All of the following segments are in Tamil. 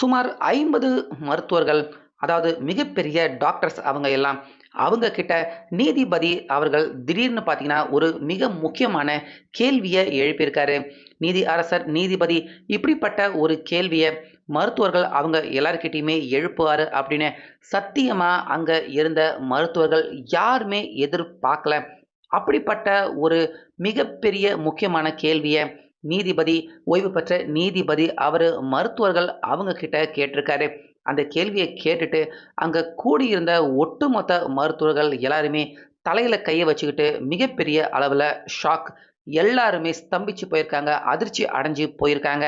சுமார் ஐம்பது மருத்துவர்கள் அதாவது மிகப்பெரிய டாக்டர்ஸ் அவங்க எல்லாம் அவங்க கிட்ட நீதிபதி அவர்கள் திடீர்னு பார்த்தீங்கன்னா ஒரு மிக முக்கியமான கேள்வியை எழுப்பியிருக்காரு. நீதி அரசர் நீதிபதி இப்படிப்பட்ட ஒரு கேள்வியை மருத்துவர்கள் அவங்க எல்லார்கிட்டையுமே எழுப்புவார் அப்படின்னு சத்தியமாக அங்கே இருந்த மருத்துவர்கள் யாருமே எதிர்பார்க்கல. அப்படிப்பட்ட ஒரு மிகப்பெரிய முக்கியமான கேள்வியை நீதிபதி ஓய்வு பெற்ற நீதிபதி அவர் மருத்துவர்கள் அவங்க கிட்ட கேட்டிருக்காரு. அந்த கேள்வியை கேட்டுட்டு அங்கே கூடியிருந்த ஒட்டுமொத்த மருத்துவர்கள் எல்லாருமே தலையில் கையை வச்சுக்கிட்டு மிகப்பெரிய அளவில் ஷாக் எல்லாருமே ஸ்தம்பிச்சு போயிருக்காங்க அதிர்ச்சி அடைஞ்சு போயிருக்காங்க.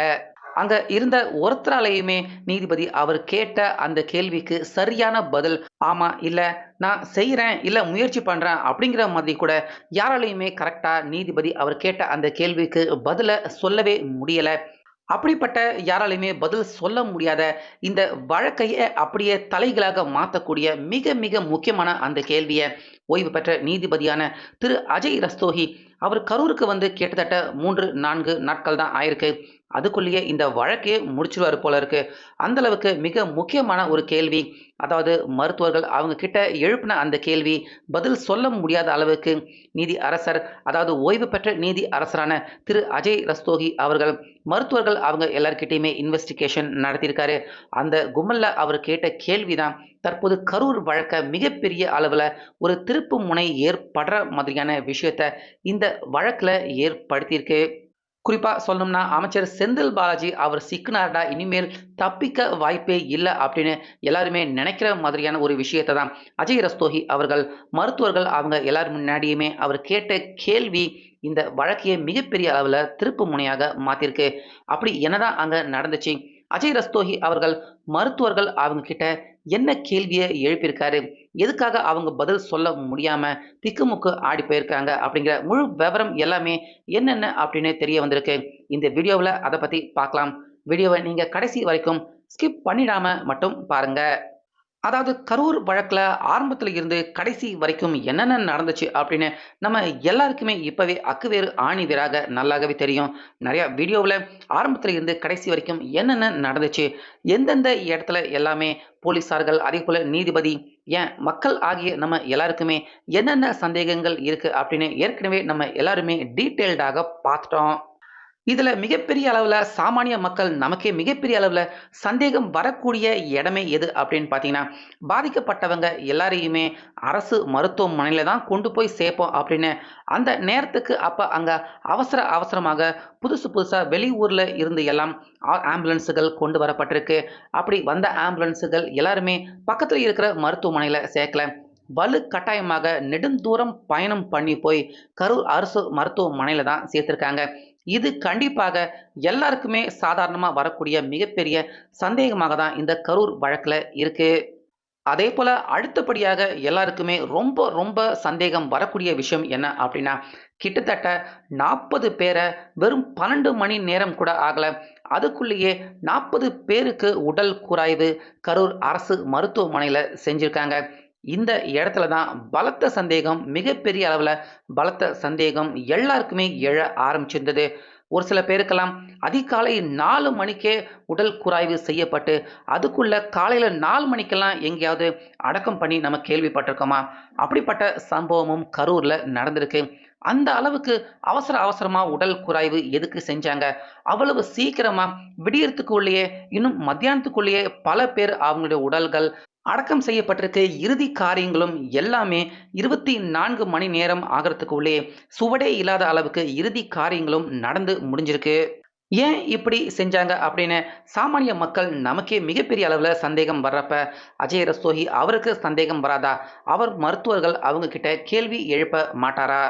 அங்க இருந்த ஒருத்தராலையுமே நீதிபதி அவர் கேட்ட அந்த கேள்விக்கு சரியான பதில் ஆமா இல்ல நான் செய்கிறேன் இல்லை முயற்சி பண்ணுறேன் அப்படிங்கிற மாதிரி கூட யாராலையுமே கரெக்டாக நீதிபதி அவர் கேட்ட அந்த கேள்விக்கு பதிலை சொல்லவே முடியலை. அப்படிப்பட்ட யாராலையுமே பதில் சொல்ல முடியாத இந்த வழக்கையை அப்படியே தலைகளாக மாற்றக்கூடிய மிக மிக முக்கியமான அந்த கேள்வியை ஓய்வு பெற்ற நீதிபதியான திரு. அஜய் ரஸ்தோகி அவர் கரூருக்கு வந்து கிட்டத்தட்ட மூன்று நான்கு நாட்கள் தான் ஆயிருக்கு. அதுக்குள்ளேயே இந்த வழக்கையே முடிச்சிருவார் போல இருக்கு. அந்த அளவுக்கு மிக முக்கியமான ஒரு கேள்வி. அதாவது மருத்துவர்கள் அவங்க கிட்ட எழுப்பின அந்த கேள்வி பதில் சொல்ல முடியாத அளவுக்கு நீதி அரசர் அதாவது ஓய்வு பெற்ற நீதி அரசரான திரு அஜய் ரஸ்தோகி அவர்கள் மருத்துவர்கள் அவங்க எல்லார்கிட்டையுமே இன்வெஸ்டிகேஷன் நடத்தியிருக்காரு. அந்த கும்மல்ல அவர் கேட்ட கேள்வி தான் தற்போது கரூர் வழக்க மிகப்பெரிய அளவில் ஒரு திருப்பு முனை ஏற்படுற மாதிரியான விஷயத்த இந்த வழக்கில் ஏற்படுத்தியிருக்கு. குறிப்பாக சொல்லணும்னா அமைச்சர் செந்தில் பாலாஜி அவர் சிக்கினார்டா இனிமேல் தப்பிக்க வாய்ப்பே இல்லை அப்படின்னு எல்லாருமே நினைக்கிற மாதிரியான ஒரு விஷயத்தை தான் அஜய் ரஸ்தோகி அவர்கள் மருத்துவர்கள் அவங்க எல்லாரும் முன்னாடியுமே அவர் கேட்ட கேள்வி இந்த வழக்கையை மிகப்பெரிய அளவில் திருப்பு முனையாக மாற்றிருக்கு அப்படி என்னதான் அங்கே நடந்துச்சு? அஜய் ரஸ்தோகி அவர்கள் மருத்துவர்கள் அவங்க கிட்ட என்ன கேள்வியை எழுப்பியிருக்காரு? எதுக்காக அவங்க பதில் சொல்ல முடியாம திக்குமுக்கு ஆடி போயிருக்காங்க? அப்படிங்கிற முழு விவரம் எல்லாமே என்னென்ன அப்படின்னு தெரிய வந்திருக்கு. இந்த வீடியோவில் அதை பற்றி பார்க்கலாம். வீடியோவை நீங்கள் கடைசி வரைக்கும் ஸ்கிப் பண்ணிடாம மட்டும் பாருங்கள் அதாவது கரூர் வழக்கில் ஆரம்பத்தில் இருந்து கடைசி வரைக்கும் என்னென்ன நடந்துச்சு அப்படின்னு நம்ம எல்லாருக்குமே இப்போவே அக்குவேறு ஆணி வேறாக நல்லாகவே தெரியும். நிறையா வீடியோவில் ஆரம்பத்தில் இருந்து கடைசி வரைக்கும் என்னென்ன நடந்துச்சு எந்தெந்த இடத்துல எல்லாமே போலீஸார்கள் அதே போல் நீதிபதி ஏன் மக்கள் ஆகிய நம்ம எல்லாருக்குமே என்னென்ன சந்தேகங்கள் இருக்குது அப்படின்னு ஏற்கனவே நம்ம எல்லாருமே டீட்டெயில்டாக பார்த்துட்டோம். இதில் மிகப்பெரிய அளவில் சாமானிய மக்கள் நமக்கே மிகப்பெரிய அளவில் சந்தேகம் வரக்கூடிய இடமே எது அப்படின்னு பார்த்தீங்கன்னா பாதிக்கப்பட்டவங்க எல்லாரையுமே அரசு மருத்துவமனையில் தான் கொண்டு போய் சேர்ப்போம் அப்படின்னு அந்த நேரத்துக்கு அப்போ அங்கே அவசர அவசரமாக புதுசு புதுசாக வெளியூரில் இருந்து எல்லாம் ஆம்புலன்ஸுகள் கொண்டு வரப்பட்டிருக்கு. அப்படி வந்த ஆம்புலன்ஸுகள் எல்லாருமே பக்கத்தில் இருக்கிற மருத்துவமனையில் சேர்க்கல. வலு கட்டாயமாக நெடுந்தூரம் பயணம் பண்ணி போய் கரூர் அரசு மருத்துவமனையில் தான் சேர்த்துருக்காங்க. இது கண்டிப்பாக எல்லாருக்குமே சாதாரணமாக வரக்கூடிய மிகப்பெரிய சந்தேகமாக தான் இந்த கரூர் வழக்கில் இருக்குது அதே போல் அடுத்தபடியாக எல்லாருக்குமே ரொம்ப ரொம்ப சந்தேகம் வரக்கூடிய விஷயம் என்ன அப்படின்னா கிட்டத்தட்ட நாற்பது பேரை வெறும் பன்னெண்டு மணி நேரம் கூட ஆகலை. அதுக்குள்ளேயே நாற்பது பேருக்கு உடல் குறாய்வு கரூர் அரசு மருத்துவமனையில் செஞ்சுருக்காங்க. இந்த இடத்துல தான் பலத்த சந்தேகம் மிகப்பெரிய அளவில் பலத்த சந்தேகம் எல்லாருக்குமே எழ ஆரம்பிச்சிருந்தது. ஒரு சில பேருக்கெல்லாம் அதிகாலை நாலு மணிக்கே உடல் குறாய்வு செய்யப்பட்டு அதுக்குள்ள காலையில் நாலு மணிக்கெல்லாம் எங்கேயாவது அடக்கம் பண்ணி நம்ம கேள்விப்பட்டிருக்கோமா? அப்படிப்பட்ட சம்பவமும் கரூரில் நடந்திருக்கு. அந்த அளவுக்கு அவசர அவசரமாக உடல் குறைவு எதுக்கு செஞ்சாங்க? அவ்வளவு சீக்கிரமாக விடியறதுக்குள்ளேயே இன்னும் மத்தியானத்துக்குள்ளேயே பல பேர் அவங்களுடைய உடல்கள் அடக்கம் செய்யப்பட்டிருக்க. இறுதி காரியங்களும் எல்லாமே இருபத்தி நான்கு மணி நேரம் ஆகிறதுக்கு உள்ளே சுவடே இல்லாத அளவுக்கு இறுதி காரியங்களும் நடந்து முடிஞ்சிருக்கு. ஏன் இப்படி செஞ்சாங்க அப்படின்னு சாமானிய மக்கள் நமக்கே மிகப்பெரிய அளவில் சந்தேகம் வர்றப்ப அஜய் ரஸ்தோகி அவருக்கு சந்தேகம் வராதா? அவர் மருத்துவர்கள் அவங்க கிட்ட கேள்வி எழுப்ப மாட்டாரா?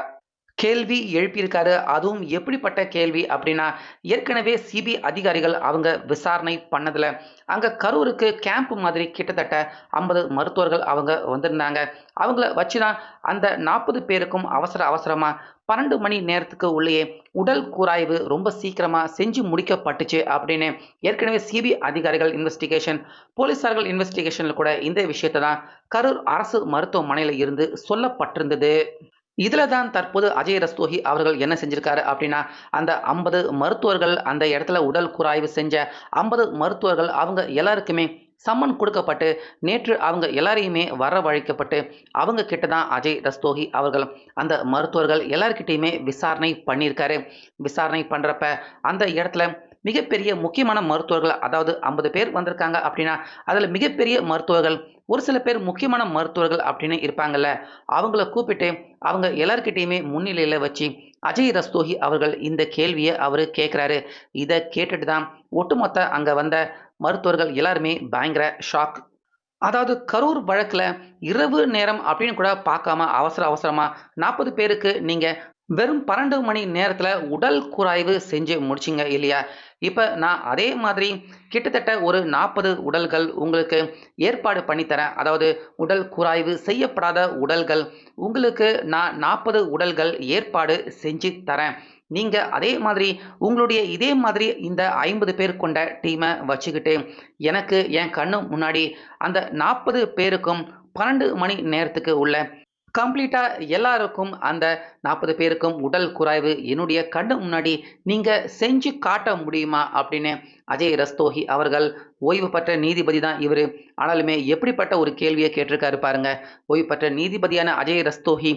கேள்வி எழுப்பியிருக்காரு. அதுவும் எப்படிப்பட்ட கேள்வி அப்படின்னா ஏற்கனவே சிபிஐ அதிகாரிகள் அவங்க விசாரணை பண்ணதில் அங்கே கரூருக்கு கேம்ப் மாதிரி கிட்டத்தட்ட ஐம்பது மருத்துவர்கள் அவங்க வந்திருந்தாங்க. அவங்கள வச்சு தான் அந்த நாற்பது பேருக்கும் அவசர அவசரமாக பன்னெண்டு மணி நேரத்துக்கு உள்ளேயே உடல் கூராய்வு ரொம்ப சீக்கிரமாக செஞ்சு முடிக்கப்பட்டுச்சு அப்படின்னு ஏற்கனவே சிபிஐ அதிகாரிகள் இன்வெஸ்டிகேஷன் போலீஸார்கள் இன்வெஸ்டிகேஷனில் கூட இந்த விஷயத்தை தான் கரூர் அரசு மருத்துவமனையில் இருந்து சொல்லப்பட்டிருந்தது. இதில் தான் தற்போது அஜய் ரஸ்தோகி அவர்கள் என்ன செஞ்சிருக்காரு அப்படின்னா அந்த ஐம்பது மருத்துவர்கள் அந்த இடத்துல உடல் குறாய்வு செஞ்ச ஐம்பது மருத்துவர்கள் அவங்க எல்லாருக்குமே சம்மன் கொடுக்கப்பட்டு நேற்று அவங்க எல்லாரையுமே வரவழைக்கப்பட்டு அவங்க கிட்ட தான் அஜய் ரஸ்தோகி அவர்கள் அந்த மருத்துவர்கள் எல்லார்கிட்டையுமே விசாரணை பண்ணியிருக்காரு. விசாரணை பண்ணுறப்ப அந்த இடத்துல மிகப்பெரிய முக்கியமான மருத்துவர்கள் அதாவது ஐம்பது பேர் வந்திருக்காங்க அப்படின்னா அதில் மிகப்பெரிய மருத்துவர்கள் ஒரு சில பேர் முக்கியமான மருத்துவர்கள் அப்படின்னு இருப்பாங்கல்ல அவங்கள கூப்பிட்டு அவங்க எல்லார்கிட்டையுமே முன்னிலையில் வச்சு அஜய் ரஸ்தோகி அவர்கள் இந்த கேள்வியை அவர் கேட்குறாரு இதை கேட்டுட்டு தான் ஒட்டுமொத்த அங்கே வந்த மருத்துவர்கள் எல்லாருமே பயங்கர ஷாக் அதாவது கரூர் வழக்கில் இரவு நேரம் அப்படின்னு கூட பார்க்காம அவசர அவசரமாக நாற்பது பேருக்கு நீங்கள் வெறும் பன்னெண்டு மணி நேரத்தில் உடல் குறாய்வு செஞ்சு முடிச்சிங்க இல்லையா? இப்போ நான் அதே மாதிரி கிட்டத்தட்ட ஒரு நாற்பது உடல்கள் உங்களுக்கு ஏற்பாடு பண்ணித்தரேன் அதாவது உடல் குறாய்வு செய்யப்படாத உடல்கள். உங்களுக்கு நான் நாற்பது உடல்கள் ஏற்பாடு செஞ்சு தரேன். நீங்கள் அதே மாதிரி உங்களுடைய இதே மாதிரி இந்த ஐம்பது பேர் கொண்ட டீமை வச்சுக்கிட்டு எனக்கு என் கண்ணு முன்னாடி அந்த நாற்பது பேருக்கும் பன்னெண்டு மணி நேரத்துக்கு உள்ள கம்ப்ளீட்டாக எல்லாருக்கும் அந்த நாற்பது பேருக்கும் உடல் குறைவு என்னுடைய கண்ணு முன்னாடி நீங்கள் செஞ்சு காட்ட முடியுமா அப்படின்னு அஜய் ரஸ்தோஹி அவர்கள் ஓய்வு பெற்ற நீதிபதி தான் இவர். ஆனாலுமே எப்படிப்பட்ட ஒரு கேள்வியை கேட்டிருக்காரு பாருங்க. ஓய்வு பெற்ற நீதிபதியான அஜய் ரஸ்தோஹி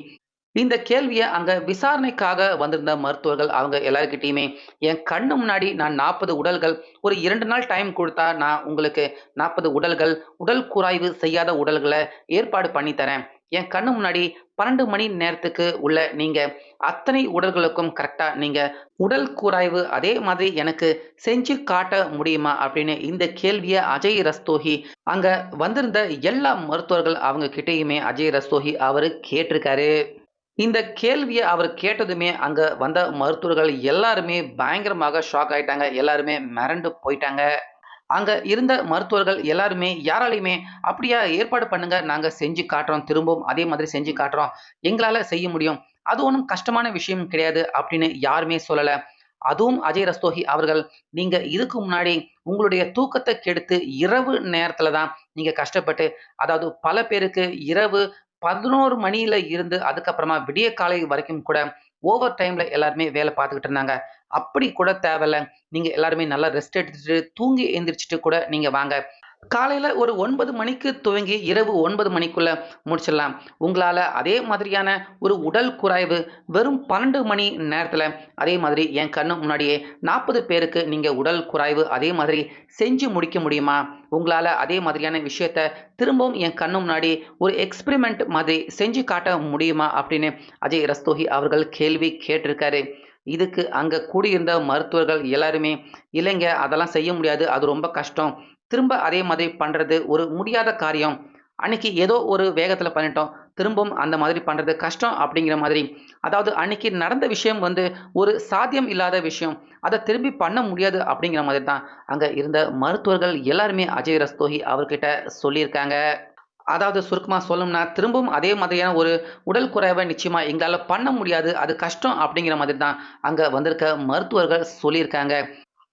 இந்த கேள்வியை அங்கே விசாரணைக்காக வந்திருந்த மருத்துவர்கள் அவங்க எல்லாருக்கிட்டையுமே என் கண்ணு முன்னாடி நான் நாற்பது உடல்கள் ஒரு இரண்டு நாள் டைம் கொடுத்தா நான் உங்களுக்கு நாற்பது உடல்கள் உடல் குறாய்வு செய்யாத உடல்களை ஏற்பாடு பண்ணித்தரேன் என் கண்ணு முன்னாடி பன்னெண்டு மணி நேரத்துக்கு உள்ள நீங்க அத்தனை உடல்களுக்கும் கரெக்டா நீங்க உடல் கூராய்வு அதே மாதிரி எனக்கு செஞ்சு காட்ட முடியுமா அப்படின்னு இந்த கேள்வியை அஜய் ரஸ்தோகி அங்க வந்திருந்த எல்லா மருத்துவர்கள் அவங்க கிட்டேயுமே அஜய் ரஸ்தோகி அவரு கேட்டிருக்காரு. இந்த கேள்வியை அவர் கேட்டதுமே அங்க வந்த மருத்துவர்கள் எல்லாருமே பயங்கரமாக ஷாக் ஆயிட்டாங்க. எல்லாருமே மிரண்டு போயிட்டாங்க. அங்க இருந்த மருத்துவர்கள் எல்லாருமே யாராலையுமே அப்படியா ஏற்பாடு பண்ணுங்க நாங்க செஞ்சு காட்டுறோம் திரும்பவும் அதே மாதிரி செஞ்சு காட்டுறோம். எங்களால செய்ய முடியும். அது ஒன்றும் கஷ்டமான விஷயம் கிடையாது அப்படின்னு யாருமே சொல்லல. அதுவும் அஜய் ரஸ்தோகி அவர்கள் நீங்க இதுக்கு முன்னாடி உங்களுடைய தூக்கத்தை கெடுத்து இரவு நேரத்துல தான் நீங்க கஷ்டப்பட்டு அதாவது பல பேருக்கு இரவு பதினோரு மணியில இருந்து அதுக்கப்புறமா விடிய காலை வரைக்கும் கூட ஓவர் டைம்ல எல்லாருமே வேலை பார்த்துக்கிட்டு இருந்தாங்க. அப்படி கூட தேவையில்ல. நீங்க எல்லாருமே நல்லா ரெஸ்ட் எடுத்துட்டு தூங்கி எந்திரிச்சிட்டு கூட நீங்க வாங்க. காலையில் ஒரு ஒன்பது மணிக்கு துவங்கி இரவு ஒன்பது மணிக்குள்ளே முடிச்சிடலாம். உங்களால் அதே மாதிரியான ஒரு உடல் குறைவு வெறும் பன்னெண்டு மணி நேரத்தில் அதே மாதிரி என் கண்ணு முன்னாடியே நாற்பது பேருக்கு நீங்கள் உடல் குறைவு அதே மாதிரி செஞ்சு முடிக்க முடியுமா? உங்களால் அதே மாதிரியான விஷயத்த திரும்பவும் என் கண்ணு முன்னாடி ஒரு எக்ஸ்பிரிமெண்ட் மாதிரி செஞ்சு காட்ட முடியுமா? அப்படின்னு அஜய் ரஸ்தோஹி அவர்கள் கேள்வி கேட்டிருக்காரு. இதுக்கு அங்கே கூடியிருந்த மருத்துவர்கள் எல்லாருமே இல்லைங்க அதெல்லாம் செய்ய முடியாது. அது ரொம்ப கஷ்டம். திரும்ப அதே மாதிரி பண்ணுறது ஒரு முடியாத காரியம். அன்னைக்கு ஏதோ ஒரு வேகத்தில் பண்ணிட்டோம். திரும்பவும் அந்த மாதிரி பண்ணுறது கஷ்டம் அப்படிங்கிற மாதிரி. அதாவது அன்னைக்கு நடந்த விஷயம் வந்து ஒரு சாத்தியம் இல்லாத விஷயம். அதை திரும்பி பண்ண முடியாது அப்படிங்கிற மாதிரி தான் அங்கே இருந்த மருத்துவர்கள் எல்லாருமே அஜய் ரஸ்தோஹி அவர்கிட்ட சொல்லியிருக்காங்க. அதாவது சுருக்கமாக சொல்லணும்னா திரும்பவும் அதே மாதிரியான ஒரு உடல் குறைவை நிச்சயமாக எங்களால் பண்ண முடியாது. அது கஷ்டம் அப்படிங்கிற மாதிரி தான் அங்கே வந்திருக்க மருத்துவர்கள் சொல்லியிருக்காங்க.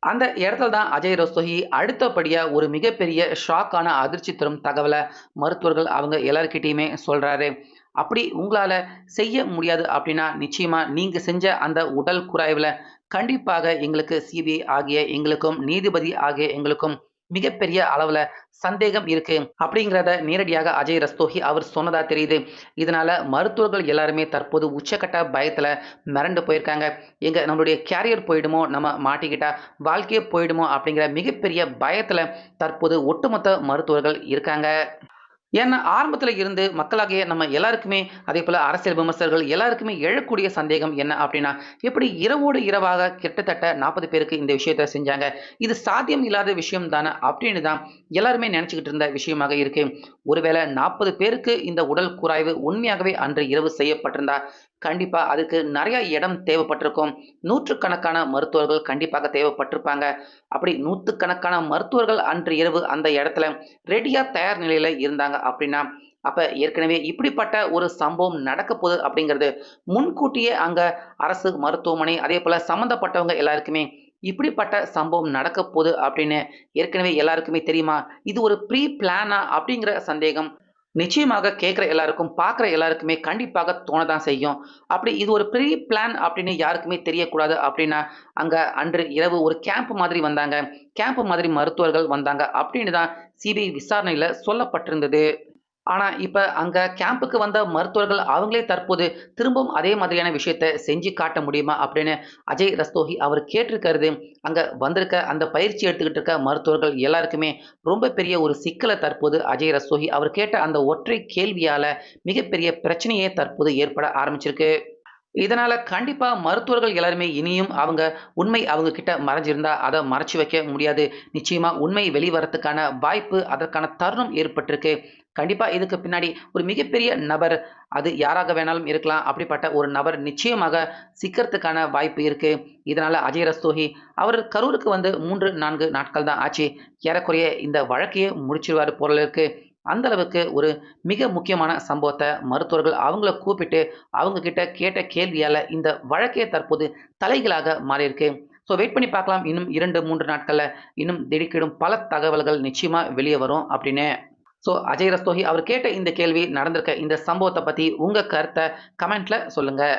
அந்த இடத்துல தான் அஜய் ரஸ்தோஹி அடுத்தபடியாக ஒரு மிகப்பெரிய ஷாக்கான அதிர்ச்சி தரும் தகவலை மருத்துவர்கள் அவங்க எல்லாருக்கிட்டேயுமே சொல்கிறாரு அப்படி உங்களால் செய்ய முடியாது அப்படின்னா நிச்சயமாக நீங்கள் செஞ்ச அந்த உடல் குறாய்வில் கண்டிப்பாக எங்களுக்கு சிபிஐ ஆகிய எங்களுக்கும் நீதிபதி ஆகிய எங்களுக்கும் மிகப்பெரிய அளவில் சந்தேகம் இருக்கு. அப்படிங்கிறத நேரடியாக அஜய் ரஸ்தோகி அவர் சொன்னதா தெரியுது. இதனால மருத்துவர்கள் எல்லாருமே தற்போது உச்சக்கட்ட பயத்தில் மிரண்டு போயிருக்காங்க. எங்க நம்மளுடைய கேரியர் போயிடுமோ நம்ம மாட்டிக்கிட்டா வாழ்க்கையே போயிடுமோ அப்படிங்கிற மிகப்பெரிய பயத்தில் தற்போது ஒட்டுமொத்த மருத்துவர்கள் இருக்காங்க. ஏன்னா ஆரம்பத்தில் இருந்து மக்களாகிய நம்ம எல்லாருக்குமே அதே போல் அரசியல் விமர்சகர்கள் எல்லாருக்குமே எழக்கூடிய சந்தேகம் என்ன அப்படின்னா எப்படி இரவோடு இரவாக கிட்டத்தட்ட நாற்பது பேருக்கு இந்த விஷயத்த செஞ்சாங்க? இது சாத்தியம் இல்லாத விஷயம் தானே அப்படின்னு தான் எல்லாருமே நினச்சிக்கிட்டு இருந்த விஷயமாக இருக்கு. ஒருவேளை நாற்பது பேருக்கு இந்த உடல் குறாய்வு உண்மையாகவே அன்று இரவு செய்யப்பட்டிருந்தா கண்டிப்பாக அதுக்கு நிறைய இடம் தேவைப்பட்டிருக்கும். நூற்றுக்கணக்கான மருத்துவர்கள் கண்டிப்பாக தேவைப்பட்டிருப்பாங்க. அப்படி நூற்றுக்கணக்கான மருத்துவர்கள் அன்று இரவு அந்த இடத்துல ரெடியாக தயார் நிலையில் இருந்தாங்க. அப்படின்னா அப்போ ஏற்கனவே இப்படிப்பட்ட ஒரு சம்பவம் நடக்க போகுது அப்படிங்கிறது முன்கூட்டியே அங்கே அரசு மருத்துவமனை அதே போல் சம்மந்தப்பட்டவங்க எல்லாருக்குமே இப்படிப்பட்ட சம்பவம் நடக்க போகுது அப்படின்னு ஏற்கனவே எல்லாருக்குமே தெரியுமா? இது ஒரு ப்ரீ பிளானா அப்படிங்கிற சந்தேகம் நிச்சயமாக கேட்குற எல்லாருக்கும், பார்க்குற எல்லாருக்குமே கண்டிப்பாக தோணதான் செய்யும். அப்படி இது ஒரு ப்ரீ பிளான் அப்படின்னு யாருக்குமே தெரியக்கூடாது அப்படின்னா, அங்கே அன்று இரவு ஒரு கேம்ப் மாதிரி வந்தாங்க. கேம்ப் மாதிரி மருத்துவர்கள் வந்தாங்க அப்படின்னு தான் சிபிஐ விசாரணையில் சொல்லப்பட்டிருந்தது. ஆனால் இப்போ அங்கே கேம்புக்கு வந்த மருத்துவர்கள் அவங்களே தற்போது திரும்பவும் அதே மாதிரியான விஷயத்த செஞ்சு காட்ட முடியுமா? அப்படின்னு அஜய் ரஸ்தோகி அவர் கேட்டிருக்கிறது, அங்கே வந்திருக்க அந்த பயிற்சி எடுத்துக்கிட்டு இருக்க மருத்துவர்கள் எல்லாருக்குமே ரொம்ப பெரிய ஒரு சிக்கலை தற்போது அஜய் ரஸ்தோகி அவர் கேட்ட அந்த ஒற்றை கேள்வியால் மிகப்பெரிய பிரச்சனையே தற்போது ஏற்பட ஆரம்பிச்சிருக்கு. இதனால் கண்டிப்பாக மருத்துவர்கள் எல்லாருமே இனியும் அவங்க உண்மை அவங்க கிட்ட மறைஞ்சிருந்தா, அதை மறைச்சி வைக்க முடியாது. நிச்சயமாக உண்மை வெளிவரத்துக்கான வாய்ப்பு, அதற்கான தருணம் ஏற்பட்டிருக்கு. கண்டிப்பாக இதுக்கு பின்னாடி ஒரு மிகப்பெரிய நபர், அது யாராக வேணாலும் இருக்கலாம். அப்படிப்பட்ட ஒரு நபர் நிச்சயமாக சிக்கறதுக்கான வாய்ப்பு இருக்குது இதனால் அஜய் ரஸ்தோஹி அவர் கரூருக்கு வந்து 3, 4 நாட்கள் தான் ஆச்சு. ஏறக்குறைய இந்த வழக்கையே முடிச்சிருவார் போல இருக்குது அந்த அளவுக்கு ஒரு மிக முக்கியமான சம்பவத்தை மருத்துவர்கள் அவங்கள கூப்பிட்டு, அவங்க கிட்ட கேட்ட கேள்வியால் இந்த வழக்கே தற்போது தலைகளாக மாறியிருக்கு. ஸோ வெயிட் பண்ணி பார்க்கலாம். இன்னும் இரண்டு மூன்று நாட்களில் இன்னும் திடுக்கிடும் பல தகவல்கள் நிச்சயமாக வெளியே வரும் அப்படின்னு. ஸோ அஜய் ரஸ்தோகி அவர் கேட்ட இந்த கேள்வி, நடந்திருக்க இந்த சம்பவத்தை பற்றி உங்கள் கருத்தை கமெண்ட்டில் சொல்லுங்கள்